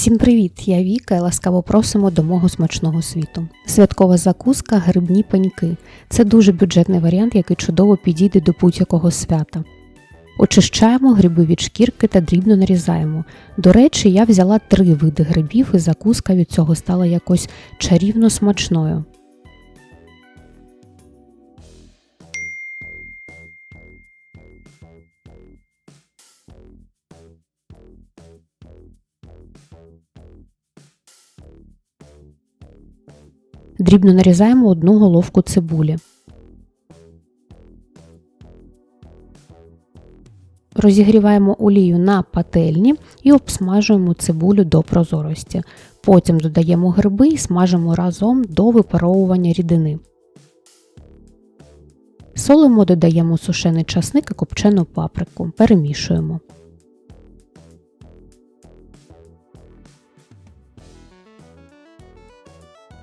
Всім привіт! Я Віка і ласкаво просимо до мого смачного світу. Святкова закуска грибні пеньки. Це дуже бюджетний варіант, який чудово підійде до будь-якого свята. Очищаємо гриби від шкірки та дрібно нарізаємо. До речі, я взяла три види грибів, і закуска від цього стала якось чарівно смачною. Дрібно нарізаємо одну головку цибулі. Розігріваємо олію на пательні і обсмажуємо цибулю до прозорості. Потім додаємо гриби і смажимо разом до випаровування рідини. Солимо додаємо сушений часник і копчену паприку. Перемішуємо.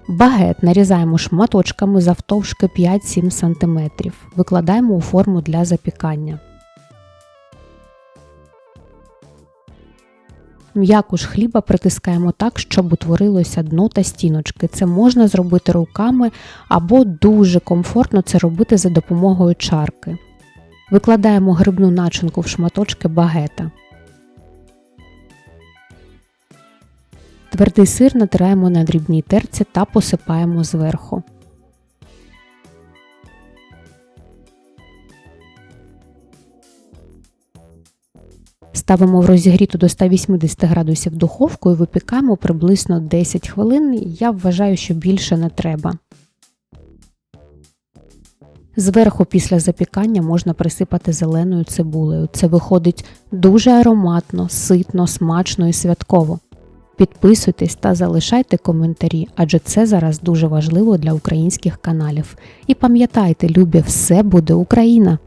Багет нарізаємо шматочками завтовшки 5-7 см. Викладаємо у форму для запікання. М'яку ж хліба притискаємо так, щоб утворилося дно та стіночки. Це можна зробити руками або дуже комфортно це робити за допомогою чарки. Викладаємо грибну начинку в шматочки багета. Твердий сир натираємо на дрібній терці та посипаємо зверху. Ставимо в розігріту до 180 градусів духовку і випікаємо приблизно 10 хвилин. Я вважаю, що більше не треба. Зверху після запікання можна присипати зеленою цибулею. Це виходить дуже ароматно, ситно, смачно і святково. Підписуйтесь та залишайте коментарі, адже це зараз дуже важливо для українських каналів. І пам'ятайте, любі, все буде Україна!